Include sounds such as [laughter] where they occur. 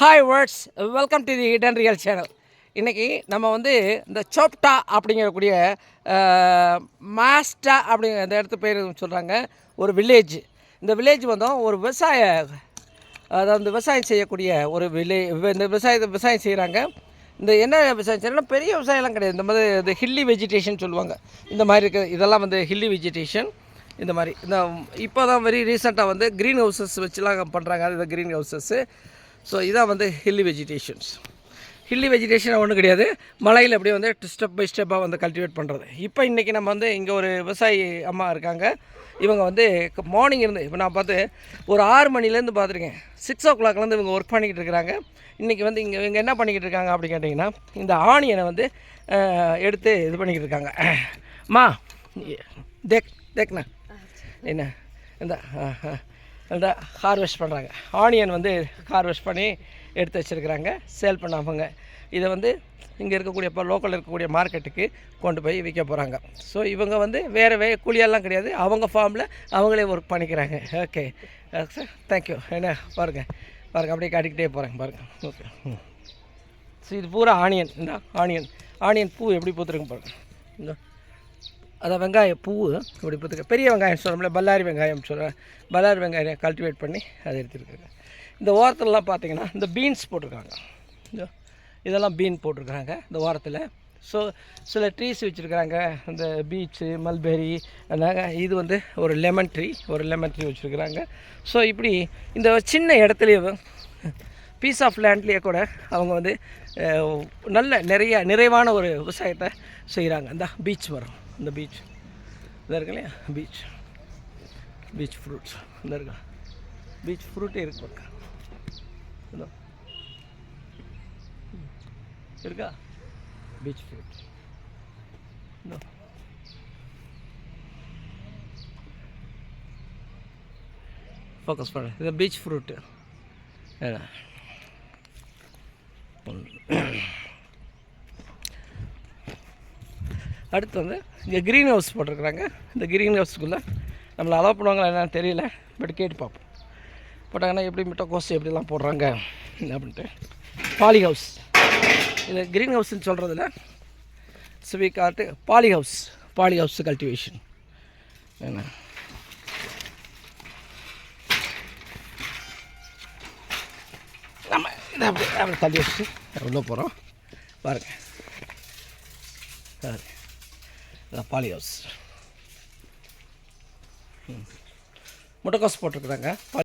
Hi words welcome to the hidden real channel இன்றைக்கி நம்ம வந்து இந்த சோப்டா அப்படிங்கக்கூடிய மாஸ்டா அப்படிங்கிற அந்த இடத்து பேர் சொல்கிறாங்க ஒரு வில்லேஜ் இந்த வில்லேஜ் வந்தோம் ஒரு விவசாய அதாவது விவசாயம் செய்யக்கூடிய ஒரு வில்லே இந்த விவசாயத்தை விவசாயம் செய்கிறாங்க இந்த என்ன விவசாயம் செய்யறாங்கன்னா பெரிய விவசாயம்லாம் கிடையாது. இந்த மாதிரி இந்த ஹில்லி வெஜிடேஷன் சொல்லுவாங்க. இந்த மாதிரி இருக்க. இதெல்லாம் வந்து ஹில்லி வெஜிடேஷன் இந்த மாதிரி. இந்த இப்போ தான் வெரி ரீசெண்டாக வந்து க்ரீன் ஹவுசஸ் வச்சுலாம் பண்ணுறாங்க அது இந்த க்ரீன் ஹவுசஸ்ஸு ஸோ இதான் வந்து ஹில்லி வெஜிடேஷன்ஸ் ஹில்லி வெஜிடேஷன் ஒன்றும் கிடையாது. மலையில் அப்படியே வந்து ஸ்டெப் பை ஸ்டெப்பாக வந்து கல்டிவேட் பண்ணுறது இப்போ இன்றைக்கி நம்ம வந்து இங்கே ஒரு விவசாயி அம்மா இருக்காங்க. இவங்க வந்து மார்னிங் இருந்து இப்போ நான் பார்த்து ஒரு ஆறு மணிலேருந்து பார்த்துருக்கேன். சிக்ஸ் ஓ கிளாக்லேருந்து இவங்க ஒர்க் பண்ணிக்கிட்டு இருக்கிறாங்க. இன்றைக்கி வந்து இங்கே இவங்க என்ன பண்ணிக்கிட்டு இருக்காங்க அப்படி கேட்டிங்கன்னா இந்த ஆனியனை வந்து எடுத்து இது பண்ணிக்கிட்டு இருக்காங்க. மா தேக் தேக்ண்ணா என்ன. இந்த ஹார்வெஸ்ட் பண்ணுறாங்க ஆனியன் வந்து ஹார்வெஸ்ட் பண்ணி எடுத்து வச்சுருக்குறாங்க. சேல் பண்ணாமங்க. இதை வந்து இங்கே இருக்கக்கூடிய இப்போ லோக்கலில் இருக்கக்கூடிய மார்க்கெட்டுக்கு கொண்டு போய் விற்க போகிறாங்க ஸோ இவங்க வந்து வேறு வே கூலியெல்லாம் கிடையாது. அவங்க ஃபார்மில் அவங்களே ஒர்க் பண்ணிக்கிறாங்க. ஓகே சார் தேங்க்யூ என்ன பாருங்கள் பாருங்கள் அப்படியே காட்டிக்கிட்டே போகிறேன் பாருங்கள் ஓகே ம். ஸோ இது பூரா ஆனியன் இந்த ஆனியன் ஆனியன் பூ எப்படி பூத்துருக்கு பாருங்கள் இந்த. அதான் வெங்காய பூ இப்படி பார்த்துக்க. பெரிய வெங்காயம் சொல்கிறோம்ல பல்லாரி வெங்காயம் சொல்கிறேன் பல்லாரி வெங்காயம் கல்டிவேட் பண்ணி அதை எடுத்துருக்காங்க. இந்த ஓரத்துலலாம் பார்த்தீங்கன்னா இந்த பீன்ஸ் போட்டிருக்காங்க. இதெல்லாம் பீன் போட்டிருக்கிறாங்க இந்த ஓரத்தில். ஸோ சில ட்ரீஸ் வச்சுருக்குறாங்க. இந்த பீச்சு மல்பெரி அதனால இது வந்து ஒரு லெமன் ட்ரீ ஒரு லெமன் ட்ரீ வச்சுருக்குறாங்க. ஸோ இப்படி இந்த சின்ன இடத்துலையே பீஸ் ஆஃப் லேண்ட்லேயே கூட அவங்க வந்து நல்ல நிறைய நிறைவான ஒரு விவசாயத்தை செய்கிறாங்க இந்த பீச் வரும் இந்த பீச் இதாக இருக்கு இல்லையா? பீச் பீச் ஃப்ரூட்ஸ் இந்த இருக்கா? பீச் ஃப்ரூட்டே இருக்கு பாருங்க இதோ. இருக்கா? பீச் ஃப்ரூட் ஃபோக்கஸ் பண்ணு. இது பீச் ஃப்ரூட்டு ஏன்னா [clears throat] அடுத்து வந்து இங்கே க்ரீன் ஹவுஸ் போட்டிருக்குறாங்க. இந்த க்ரீன் ஹவுஸ்க்குள்ளே நம்மளை அலோவ் பண்ணுவாங்களா என்னன்னு தெரியல பட் கேட்டு பார்ப்போம். போட்டாங்கன்னா எப்படி முட்டைக்கோஸ் எப்படிலாம் போடுறாங்க அப்படின்ட்டு. பாலி ஹவுஸ் இது க்ரீன் ஹவுஸ்ன்னு சொல்கிறதுல சிவி காட்டு poly house poly house cultivation என்ன? இதை அப்படி அப்படி தள்ளி வச்சு உள்ளே போகிறோம் பாருங்க பாருங்க இதான் பாலி ஹவுஸ் முட்டைக்கோஸ் போட்டிருக்குறாங்க